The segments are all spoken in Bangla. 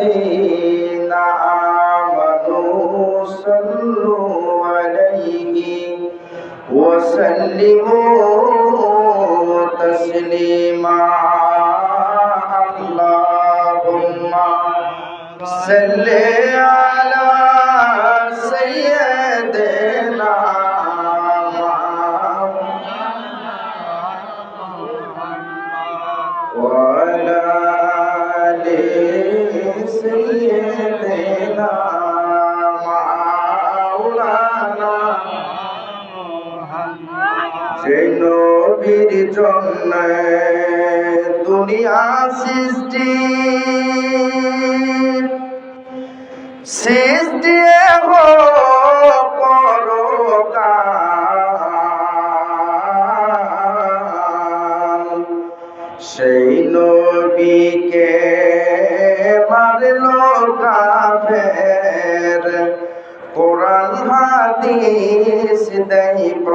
الذين آمنوا صلوا عليه وسلموا নবীর জন্য দুনিয়া সৃষ্টি। সৃষ্টি সেই নবীকে মারল কাফের। কোরআন হাদিস দেই প্র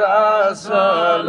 রাসূল।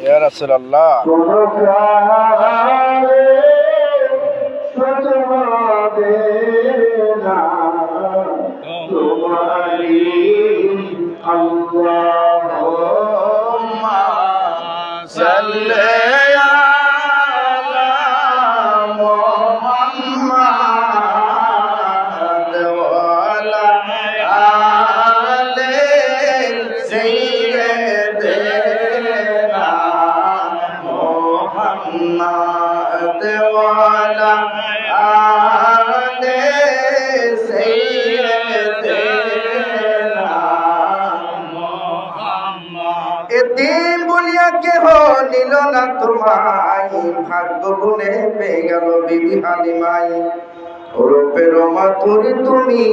يا رسول الله اللهم صل দিন বলিয়া কেহ নিল না তোমায় গুনে পেয়ে গেল বিবি হালিমাই ওরূপের মাতুরি তুমি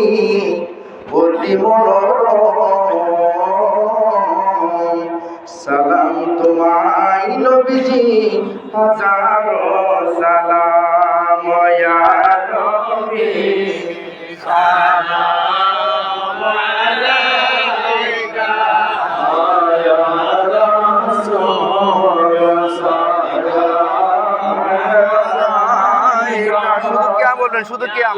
অতি মনোরম সালাম তোমায় নবীজি হাজার শুধু क्या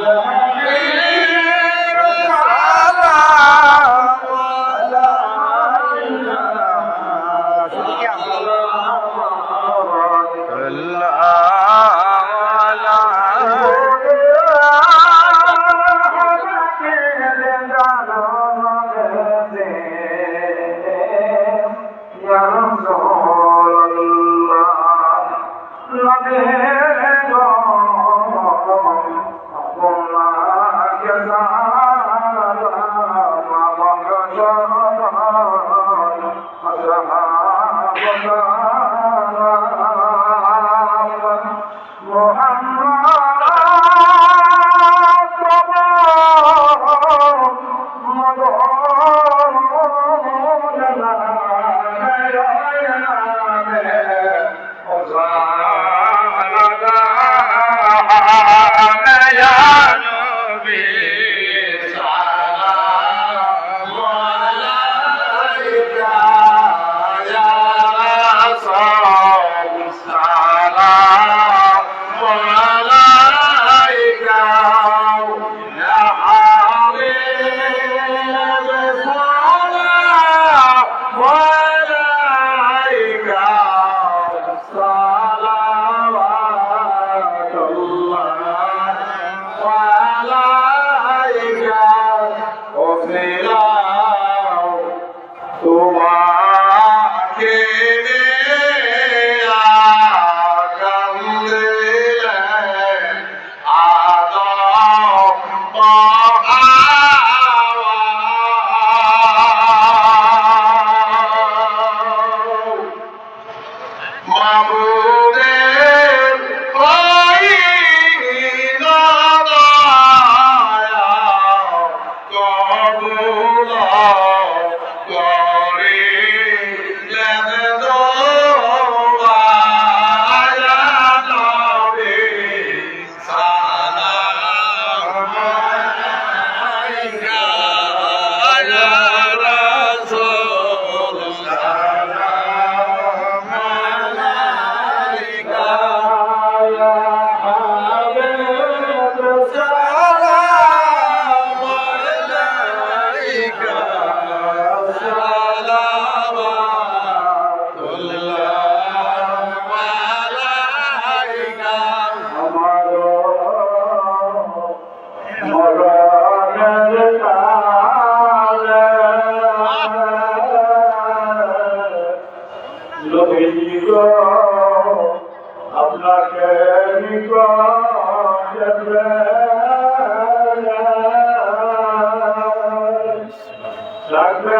লাগবে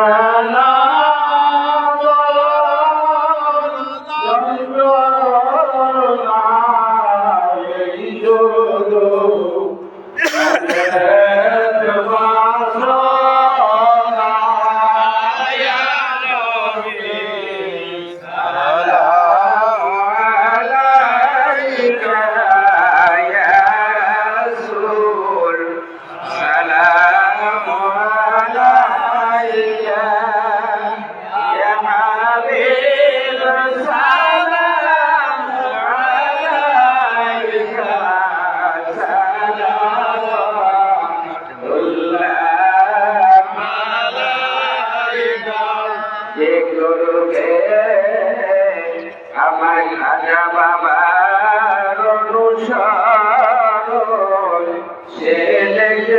না